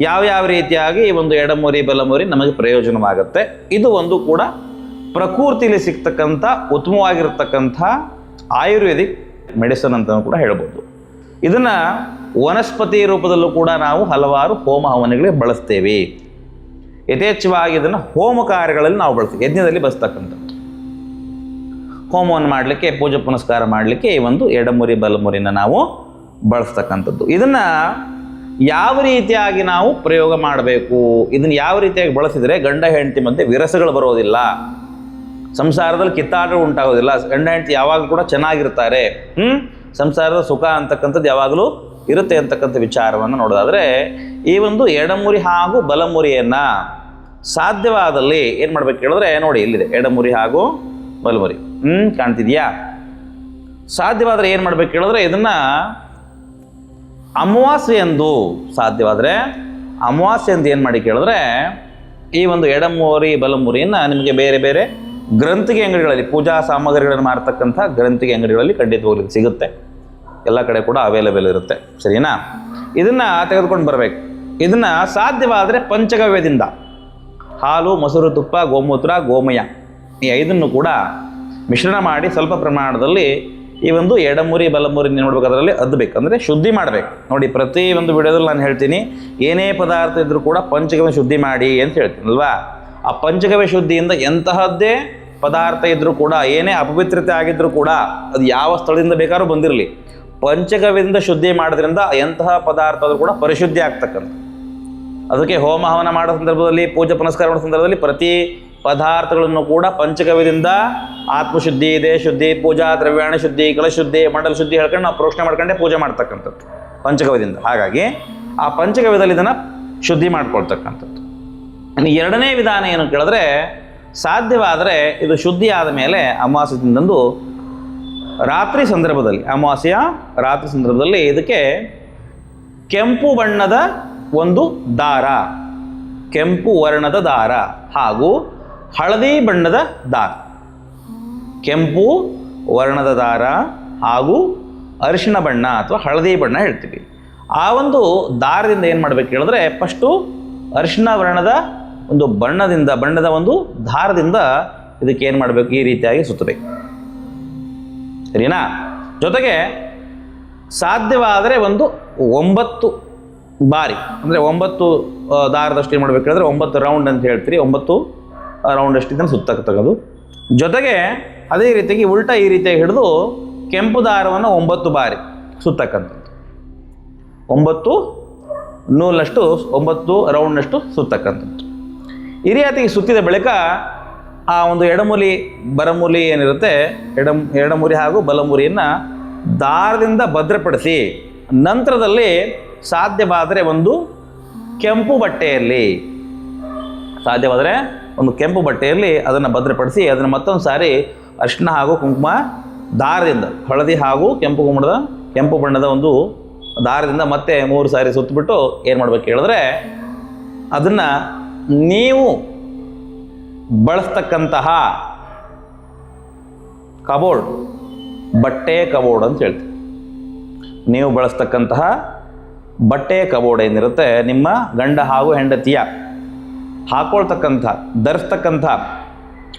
ಯಾವ ಯಾವ ರೀತಿಯಾಗಿ ಈ ಒಂದು ಎಡಮುರಿ, ಬಲಮುರಿ ನಮಗೆ ಪ್ರಯೋಜನವಾಗುತ್ತೆ. ಇದು ಒಂದು ಕೂಡ ಪ್ರಕೃತಿಲಿ ಸಿಗ್ತಕ್ಕಂಥ, ಉತ್ತಮವಾಗಿರ್ತಕ್ಕಂಥ ಆಯುರ್ವೇದಿಕ್ ಮೆಡಿಸನ್ ಅಂತ ಕೂಡ ಹೇಳ್ಬೋದು. ಇದನ್ನು ವನಸ್ಪತಿ ರೂಪದಲ್ಲೂ ಕೂಡ ನಾವು ಹಲವಾರು ಹೋಮ ಹವನಗಳಿಗೆ ಬಳಸ್ತೇವೆ. ಯಥೇಚ್ಛವಾಗಿ ಇದನ್ನು ಹೋಮ ಕಾರ್ಯಗಳಲ್ಲಿ ನಾವು ಬಳಸ್ತೀವಿ. ಯಜ್ಞದಲ್ಲಿ ಬಳಸ್ತಕ್ಕಂಥದ್ದು. ಹೋಮವನ್ನು ಮಾಡಲಿಕ್ಕೆ, ಪೂಜೆ ಪುನಸ್ಕಾರ ಮಾಡಲಿಕ್ಕೆ ಈ ಒಂದು ಎಡಮುರಿ, ಬಲಮುರಿನ ನಾವು ಬಳಸ್ತಕ್ಕಂಥದ್ದು. ಇದನ್ನು ಯಾವ ರೀತಿಯಾಗಿ ನಾವು ಪ್ರಯೋಗ ಮಾಡಬೇಕು? ಇದನ್ನು ಯಾವ ರೀತಿಯಾಗಿ ಬಳಸಿದರೆ ಗಂಡ ಹೆಂಡತಿ ಮಧ್ಯೆ ವಿರಸಗಳು ಬರೋದಿಲ್ಲ? ಸಂಸಾರದಲ್ಲಿ ಕಿತ್ತಾಟ ಉಂಟಾಗೋದಿಲ್ಲ. ಗಂಡ ಹೆಂಡತಿ ಯಾವಾಗಲೂ ಕೂಡ ಚೆನ್ನಾಗಿರ್ತಾರೆ. ಹ್ಞೂ ಸಂಸಾರದ ಸುಖ ಅಂತಕ್ಕಂಥದ್ದು ಯಾವಾಗಲೂ ಇರುತ್ತೆ ಅಂತಕ್ಕಂಥ ವಿಚಾರವನ್ನು ನೋಡೋದಾದರೆ, ಈ ಒಂದು ಎಡಮುರಿ ಹಾಗೂ ಬಲಮುರಿಯನ್ನು ಸಾಧ್ಯವಾದಲ್ಲಿ ಏನು ಮಾಡ್ಬೇಕು ಹೇಳಿದ್ರೆ ನೋಡಿ ಇಲ್ಲಿದೆ. ಎಡಮುರಿ ಹಾಗೂ ಬಲಮುರಿ. ಹ್ಞೂ ಕಾಣ್ತಿದೆಯಾ? ಸಾಧ್ಯವಾದರೆ ಏನು ಮಾಡ್ಬೇಕು ಹೇಳಿದ್ರೆ ಇದನ್ನು ಅಮಾವಾಸ್ಯೆಯಂದು ಸಾಧ್ಯವಾದರೆ ಅಮಾವಾಸ್ಯೆಯಂದು ಏನು ಮಾಡಿ ಕೇಳಿದ್ರೆ, ಈ ಒಂದು ಎಡಮೂರಿ, ಬಲಮುರಿಯನ್ನು ನಿಮಗೆ ಬೇರೆ ಬೇರೆ ಗ್ರಂಥಿಗೆ ಅಂಗಡಿಗಳಲ್ಲಿ, ಪೂಜಾ ಸಾಮಗ್ರಿಗಳನ್ನು ಮಾರತಕ್ಕಂಥ ಗ್ರಂಥಿಗೆ ಅಂಗಡಿಗಳಲ್ಲಿ ಖಂಡಿತವಾಗ್ಲಿಕ್ಕೆ ಸಿಗುತ್ತೆ. ಎಲ್ಲ ಕಡೆ ಕೂಡ ಅವೈಲೇಬಲ್ ಇರುತ್ತೆ. ಸರಿನಾ? ಇದನ್ನು ತೆಗೆದುಕೊಂಡು ಬರಬೇಕು. ಇದನ್ನು ಸಾಧ್ಯವಾದರೆ ಪಂಚಗವ್ಯದಿಂದ. ಹಾಲು, ಮೊಸರು, ತುಪ್ಪ, ಗೋಮೂತ್ರ, ಗೋಮಯ ಈ ಐದನ್ನು ಕೂಡ ಮಿಶ್ರಣ ಮಾಡಿ ಸ್ವಲ್ಪ ಪ್ರಮಾಣದಲ್ಲಿ ಈ ಒಂದು ಎಡಮುರಿ ಬಲಮುರಿ ನೋಡ್ಬೇಕು, ಅದರಲ್ಲಿ ಅದ್ಬೇಕು ಅಂದರೆ ಶುದ್ಧಿ ಮಾಡಬೇಕು. ನೋಡಿ, ಪ್ರತಿ ಒಂದು ವಿಡಿಯೋದಲ್ಲಿ ನಾನು ಹೇಳ್ತೀನಿ, ಏನೇ ಪದಾರ್ಥ ಇದ್ದರೂ ಕೂಡ ಪಂಚಗವ್ಯ ಶುದ್ಧಿ ಮಾಡಿ ಅಂತ ಹೇಳ್ತೀನಿ, ಅಲ್ವಾ? ಆ ಪಂಚಗವ್ಯ ಶುದ್ಧಿಯಿಂದ ಎಂತಹದ್ದೇ ಪದಾರ್ಥ ಇದ್ದರೂ ಕೂಡ, ಏನೇ ಅಪವಿತ್ರತೆ ಆಗಿದ್ರೂ ಕೂಡ, ಅದು ಯಾವ ಸ್ಥಳದಿಂದ ಬೇಕಾದ್ರೂ ಬಂದಿರಲಿ. ಪಂಚಗವ್ಯದಿಂದ ಶುದ್ಧಿ ಮಾಡೋದ್ರಿಂದ ಎಂತಹ ಪದಾರ್ಥ ಆದರೂ ಕೂಡ ಪರಿಶುದ್ಧಿ ಆಗ್ತಕ್ಕಂಥ ಅದಕ್ಕೆ ಹೋಮ ಹವನ ಮಾಡೋ ಸಂದರ್ಭದಲ್ಲಿ, ಪೂಜೆ ಪುನಸ್ಕಾರ ಮಾಡೋ ಸಂದರ್ಭದಲ್ಲಿ ಪ್ರತಿ ಪದಾರ್ಥಗಳನ್ನು ಕೂಡ ಪಂಚಗವ್ಯದಿಂದ ಆತ್ಮಶುದ್ಧಿ ದೇಹ ಶುದ್ಧಿ ಪೂಜಾ, ದ್ರವ್ಯಾಣ ಶುದ್ಧಿ, ಕಲಶುದ್ಧಿ, ಮಂಡಲ ಶುದ್ಧಿ ಹೇಳ್ಕೊಂಡು ನಾವು ಪ್ರೋಕ್ಷಣೆ ಮಾಡ್ಕೊಂಡೆ ಪೂಜೆ ಮಾಡ್ತಕ್ಕಂಥದ್ದು, ಪಂಚಗವ್ಯದಿಂದ. ಹಾಗಾಗಿ ಆ ಪಂಚಗವ್ಯದಲ್ಲಿ ಇದನ್ನು ಶುದ್ಧಿ ಮಾಡ್ಕೊಳ್ತಕ್ಕಂಥದ್ದು. ಇನ್ನು ಎರಡನೇ ವಿಧಾನ ಏನು ಕೇಳಿದ್ರೆ, ಸಾಧ್ಯವಾದರೆ ಇದು ಶುದ್ಧಿ ಆದ ಮೇಲೆ ಅಮಾವಾಸ್ಯದಿಂದಂದು ರಾತ್ರಿ ಸಂದರ್ಭದಲ್ಲಿ, ಅಮಾವಾಸ್ಯ ರಾತ್ರಿ ಸಂದರ್ಭದಲ್ಲಿ ಇದಕ್ಕೆ ಕೆಂಪು ಬಣ್ಣದ ಒಂದು ದಾರ, ಕೆಂಪು ವರ್ಣದ ದಾರ ಹಾಗೂ ಹಳದಿ ಬಣ್ಣದ ದಾರ. ಕೆಂಪು ವರ್ಣದ ದಾರ ಹಾಗೂ ಅರಿಶಿಣ ಬಣ್ಣ ಅಥವಾ ಹಳದಿ ಬಣ್ಣ ಹೇಳ್ತೀವಿ. ಆ ಒಂದು ದಾರದಿಂದ ಏನು ಮಾಡ್ಬೇಕು ಹೇಳಿದ್ರೆ ಫಸ್ಟು ಅರಿಶಿಣ ವರ್ಣದ ಒಂದು ಬಣ್ಣದಿಂದ, ಬಣ್ಣದ ಒಂದು ದಾರದಿಂದ ಇದಕ್ಕೆ ಏನು ಮಾಡಬೇಕು ಈ ರೀತಿಯಾಗಿ ಸುತ್ತಬೇಕು. ಸರಿನಾ? ಜೊತೆಗೆ ಸಾಧ್ಯವಾದರೆ ಒಂದು ಒಂಬತ್ತು ಬಾರಿ, ಅಂದರೆ ಒಂಬತ್ತು ದಾರದಷ್ಟು ಏನು ಮಾಡ್ಬೇಕು ಹೇಳಿದ್ರೆ ಒಂಬತ್ತು ರೌಂಡ್ ಅಂತ ಹೇಳ್ತೀರಿ, ಒಂಬತ್ತು ರೌಂಡ್ ಅಷ್ಟು ಇದನ್ನು ಸುತ್ತಕ್ಕೆ ತೆಗೆದು. ಜೊತೆಗೆ ಅದೇ ರೀತಿಯಾಗಿ ಉಲ್ಟಾ ಈ ರೀತಿಯಾಗಿ ಹಿಡಿದು ಕೆಂಪು ದಾರವನ್ನು ಒಂಬತ್ತು ಬಾರಿ ಸುತ್ತಕ್ಕಂಥದ್ದು. ಒಂಬತ್ತು ನೂಲಷ್ಟು, ಒಂಬತ್ತು ರೌಂಡ್ನಷ್ಟು ಸುತ್ತಕ್ಕಂಥದ್ದು. ಈ ಸುತ್ತಿದ ಬಳಿಕ ಆ ಒಂದು ಎಡಮೂಲಿ, ಬರಮೂಲಿ ಏನಿರುತ್ತೆ ಎಡ ಎಡಮುರಿ ಹಾಗೂ ಬಲಮುರಿಯನ್ನು ದಾರದಿಂದ ಭದ್ರಪಡಿಸಿ ನಂತರದಲ್ಲಿ ಸಾಧ್ಯವಾದರೆ ಒಂದು ಕೆಂಪು ಬಟ್ಟೆಯಲ್ಲಿ ಸಾಧ್ಯವಾದರೆ ಒಂದು ಕೆಂಪು ಬಟ್ಟೆಯಲ್ಲಿ ಅದನ್ನು ಭದ್ರಪಡಿಸಿ ಅದನ್ನು ಮತ್ತೊಂದು ಸಾರಿ ಅರಿಶಿಣ ಹಾಗೂ ಕುಂಕುಮ ದಾರದಿಂದ, ಹಳದಿ ಹಾಗೂ ಕೆಂಪು ಕುಂಕುಮದ, ಕೆಂಪು ಬಣ್ಣದ ಒಂದು ದಾರದಿಂದ ಮತ್ತೆ ಮೂರು ಸಾರಿ ಸುತ್ತಬಿಟ್ಟು ಏನು ಮಾಡ್ಬೇಕು ಹೇಳಿದ್ರೆ, ಅದನ್ನು ನೀವು ಬಳಸ್ತಕ್ಕಂತಹ ಕಬೋರ್ಡ್, ಬಟ್ಟೆ ಕಬೋರ್ಡ್ ಅಂತ ಹೇಳ್ತೀವಿ. ನೀವು ಬಳಸ್ತಕ್ಕಂತಹ ಬಟ್ಟೆ ಕಬೋರ್ಡ್ ಏನಿರುತ್ತೆ, ನಿಮ್ಮ ಗಂಡ ಹಾಗೂ ಹೆಂಡತಿಯ ಹಾಕೊಳ್ತಕ್ಕಂಥ, ಧರಿಸ್ತಕ್ಕಂಥ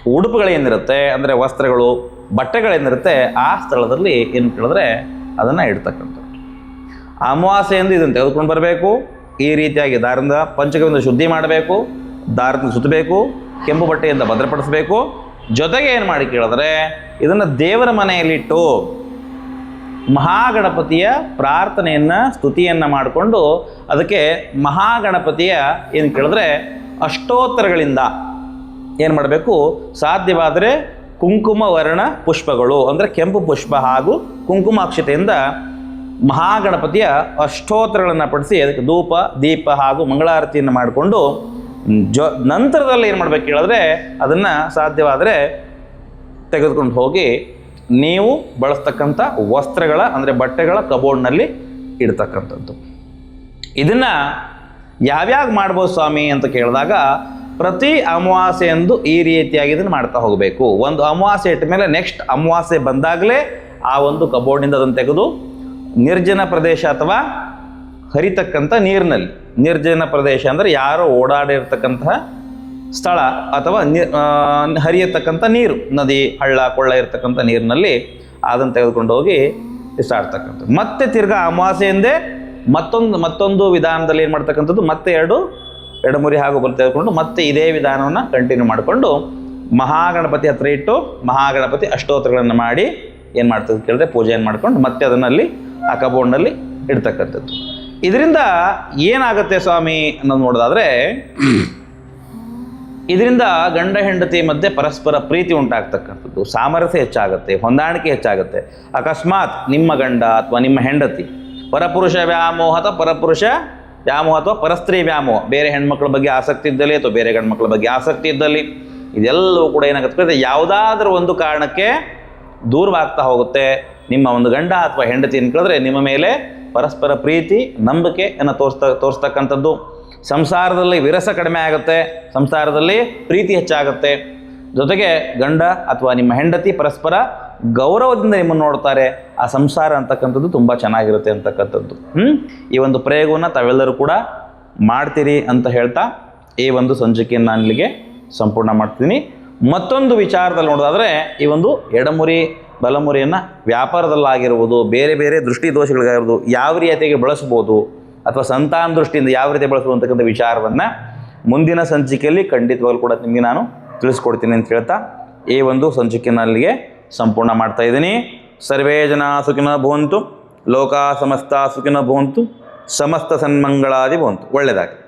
ಉಡುಪುಗಳೇನಿರುತ್ತೆ ಅಂದರೆ ವಸ್ತ್ರಗಳು ಬಟ್ಟೆಗಳೇನಿರುತ್ತೆ ಆ ಸ್ಥಳದಲ್ಲಿ ಏನು ಕೇಳಿದ್ರೆ ಅದನ್ನು ಇಡ್ತಕ್ಕಂಥದ್ದು. ಅಮಾವಾಸ್ಯೆಯಿಂದ ಇದನ್ನು ತೆಗೆದುಕೊಂಡು ಬರಬೇಕು. ಈ ರೀತಿಯಾಗಿ ದಾರದಿಂದ ಪಂಚಕವಿಂದ ಶುದ್ಧಿ ಮಾಡಬೇಕು. ದಾರದಿಂದ ಸುತ್ತಬೇಕು. ಕೆಂಪು ಬಟ್ಟೆಯಿಂದ ಭದ್ರಪಡಿಸಬೇಕು. ಜೊತೆಗೆ ಏನು ಮಾಡಿ ಕೇಳಿದ್ರೆ, ಇದನ್ನು ದೇವರ ಮನೆಯಲ್ಲಿಟ್ಟು ಮಹಾಗಣಪತಿಯ ಪ್ರಾರ್ಥನೆಯನ್ನು, ಸ್ತುತಿಯನ್ನು ಮಾಡಿಕೊಂಡು ಅದಕ್ಕೆ ಮಹಾಗಣಪತಿಯ ಏನು ಕೇಳಿದ್ರೆ ಅಷ್ಟೋತ್ತರಗಳಿಂದ ಏನು ಮಾಡಬೇಕು? ಸಾಧ್ಯವಾದರೆ ಕುಂಕುಮ ವರ್ಣ ಪುಷ್ಪಗಳು, ಅಂದರೆ ಕೆಂಪು ಪುಷ್ಪ ಹಾಗೂ ಕುಂಕುಮಾಕ್ಷತೆಯಿಂದ ಮಹಾಗಣಪತಿಯ ಅಷ್ಟೋತ್ತರಗಳನ್ನು ಪಡಿಸಿ ಅದಕ್ಕೆ ಧೂಪ, ದೀಪ ಹಾಗೂ ಮಂಗಳಾರತಿಯನ್ನು ಮಾಡಿಕೊಂಡು ಜೊ, ನಂತರದಲ್ಲಿ ಏನು ಮಾಡಬೇಕು ಹೇಳಿದ್ರೆ ಅದನ್ನು ಸಾಧ್ಯವಾದರೆ ತೆಗೆದುಕೊಂಡು ಹೋಗಿ ನೀವು ಬಳಸ್ತಕ್ಕಂಥ ವಸ್ತ್ರಗಳ, ಅಂದರೆ ಬಟ್ಟೆಗಳ ಕಬೋರ್ಡ್ನಲ್ಲಿ ಇಡ್ತಕ್ಕಂಥದ್ದು. ಇದನ್ನು ಯಾವ್ಯಾವ ಮಾಡ್ಬೋದು ಸ್ವಾಮಿ ಅಂತ ಕೇಳಿದಾಗ ಪ್ರತಿ ಅಮಾವಾಸ್ಯೆಯಂದು ಈ ರೀತಿಯಾಗಿ ಇದನ್ನು ಮಾಡ್ತಾ ಹೋಗಬೇಕು. ಒಂದು ಅಮಾವಾಸ್ಯೆ ಇಟ್ಟ ಮೇಲೆ ನೆಕ್ಸ್ಟ್ ಅಮಾವಾಸ್ಯೆ ಬಂದಾಗಲೇ ಆ ಒಂದು ಕಬೋರ್ಡ್ನಿಂದ ಅದನ್ನು ತೆಗೆದು ನಿರ್ಜನ ಪ್ರದೇಶ ಅಥವಾ ಹರಿತಕ್ಕಂಥ ನೀರಿನಲ್ಲಿ, ನಿರ್ಜನ ಪ್ರದೇಶ ಅಂದರೆ ಯಾರೋ ಓಡಾಡಿರ್ತಕ್ಕಂತಹ ಸ್ಥಳ ಅಥವಾ ನಿ ಹರಿಯತಕ್ಕಂಥ ನೀರು, ನದಿ, ಹಳ್ಳ, ಕೊಳ್ಳ ಇರತಕ್ಕಂಥ ನೀರಿನಲ್ಲಿ ಅದನ್ನು ತೆಗೆದುಕೊಂಡು ಹೋಗಿ ಇಷ್ಟಾಡ್ತಕ್ಕಂಥದ್ದು ಮತ್ತೆ ತಿರ್ಗಾ ಅಮಾವಾಸ್ಯೆಯಿಂದೇ ಮತ್ತೊಂದು ಮತ್ತೊಂದು ವಿಧಾನದಲ್ಲಿ ಏನು ಮಾಡ್ತಕ್ಕಂಥದ್ದು? ಮತ್ತೆ ಎರಡು ಎಡಮುರಿ ಹಾಗೂ ಬಲ ತೆಗೆದುಕೊಂಡು ಮತ್ತೆ ಇದೇ ವಿಧಾನವನ್ನು ಕಂಟಿನ್ಯೂ ಮಾಡಿಕೊಂಡು ಮಹಾಗಣಪತಿ ಹತ್ರ ಇಟ್ಟು ಮಹಾಗಣಪತಿ ಅಷ್ಟೋತ್ತರಗಳನ್ನು ಮಾಡಿ ಏನು ಮಾಡ್ತದೆ ಕೇಳಿದ್ರೆ ಪೂಜೆಯನ್ನು ಮಾಡ್ಕೊಂಡು ಮತ್ತೆ ಅದನ್ನಲ್ಲಿ ಆ ಕಬೋರ್ಡ್ನಲ್ಲಿ ಇಡ್ತಕ್ಕಂಥದ್ದು. ಇದರಿಂದ ಏನಾಗುತ್ತೆ ಸ್ವಾಮಿ ಅನ್ನೋದು ನೋಡೋದಾದರೆ ಇದರಿಂದ ಗಂಡ ಹೆಂಡತಿ ಮಧ್ಯೆ ಪರಸ್ಪರ ಪ್ರೀತಿ ಉಂಟಾಗ್ತಕ್ಕಂಥದ್ದು. ಸಾಮರಸ್ಯ ಹೆಚ್ಚಾಗುತ್ತೆ, ಹೊಂದಾಣಿಕೆ ಹೆಚ್ಚಾಗುತ್ತೆ. ಅಕಸ್ಮಾತ್ ನಿಮ್ಮ ಗಂಡ ಅಥವಾ ನಿಮ್ಮ ಹೆಂಡತಿ ಪರಪುರುಷ ವ್ಯಾಮೋಹ ಅಥವಾ ಪರಪುರುಷ ವ್ಯಾಮೋಹ ಅಥವಾ ಪರಸ್ತ್ರೀ ವ್ಯಾಮೋಹ. ಬೇರೆ ಹೆಣ್ಮಕ್ಳ ಬಗ್ಗೆ ಆಸಕ್ತಿ ಇದ್ದಲ್ಲಿ ಅಥವಾ ಬೇರೆ ಗಂಡ್ಮಕ್ಳ ಬಗ್ಗೆ ಆಸಕ್ತಿ ಇದ್ದಲ್ಲಿ ಇದೆಲ್ಲವೂ ಕೂಡ ಏನಾಗುತ್ತೆ ಯಾವುದಾದ್ರೂ ಒಂದು ಕಾರಣಕ್ಕೆ ದೂರವಾಗ್ತಾ ಹೋಗುತ್ತೆ. ನಿಮ್ಮ ಒಂದು ಗಂಡ ಅಥವಾ ಹೆಂಡತಿ ಕೇಳಿದ್ರೆ ನಿಮ್ಮ ಮೇಲೆ ಪರಸ್ಪರ ಪ್ರೀತಿ ನಂಬಿಕೆಯನ್ನು ತೋರಿಸ್ತಾ, ತೋರಿಸ್ತಕ್ಕಂಥದ್ದು. ಸಂಸಾರದಲ್ಲಿ ವಿರಸ ಕಡಿಮೆ ಆಗುತ್ತೆ. ಸಂಸಾರದಲ್ಲಿ ಪ್ರೀತಿ ಹೆಚ್ಚಾಗುತ್ತೆ. ಜೊತೆಗೆ ಗಂಡ ಅಥವಾ ನಿಮ್ಮ ಹೆಂಡತಿ ಪರಸ್ಪರ ಗೌರವದಿಂದ ನಿಮ್ಮನ್ನು ನೋಡ್ತಾರೆ, ಆ ಸಂಸಾರ ಅಂತಕ್ಕಂಥದ್ದು ತುಂಬ ಚೆನ್ನಾಗಿರುತ್ತೆ ಅಂತಕ್ಕಂಥದ್ದು. ಹ್ಞೂ ಈ ಒಂದು ಪ್ರಯೋಗವನ್ನು ತಾವೆಲ್ಲರೂ ಕೂಡ ಮಾಡ್ತೀರಿ ಅಂತ ಹೇಳ್ತಾ ಈ ಒಂದು ಸಂಚಿಕೆಯನ್ನು ನಾನು ಇಲ್ಲಿಗೆ ಸಂಪೂರ್ಣ ಮಾಡ್ತೀನಿ. ಮತ್ತೊಂದು ವಿಚಾರದಲ್ಲಿ ನೋಡೋದಾದರೆ, ಈ ಒಂದು ಎಡಮುರಿ, ಬಲಮುರಿಯನ್ನು ವ್ಯಾಪಾರದಲ್ಲಾಗಿರ್ಬೋದು, ಬೇರೆ ಬೇರೆ ದೃಷ್ಟಿ ದೋಷಗಳಿಗಾಗಿರ್ಬೋದು ಯಾವ ರೀತಿಯಾಗಿ ಬಳಸ್ಬೋದು ಅಥವಾ ಸಂತಾನ ದೃಷ್ಟಿಯಿಂದ ಯಾವ ರೀತಿ ಬಳಸ್ಬೋದು ಅಂತಕ್ಕಂಥ ವಿಚಾರವನ್ನು ಮುಂದಿನ ಸಂಚಿಕೆಯಲ್ಲಿ ಖಂಡಿತವಾಗ್ಲೂ ಕೂಡ ನಿಮಗೆ ನಾನು ತಿಳಿಸ್ಕೊಡ್ತೀನಿ ಅಂತ ಹೇಳ್ತಾ ಈ ಒಂದು ಸಂಚಿಕೆಯನ್ನು ಅಲ್ಲಿಗೆ ಸಂಪೂರ್ಣ ಮಾಡ್ತಾ ಇದ್ದೀನಿ. ಸರ್ವೇ ಜನ ಸುಖಿನ ಭವಂತು, ಲೋಕ ಸಮಸ್ತ ಸುಖಿನ ಭವಂತು, ಸಮಸ್ತ ಸನ್ಮಂಗಳಾದಿ ಭವಂತು. ಒಳ್ಳೆಯದಾಗಲಿ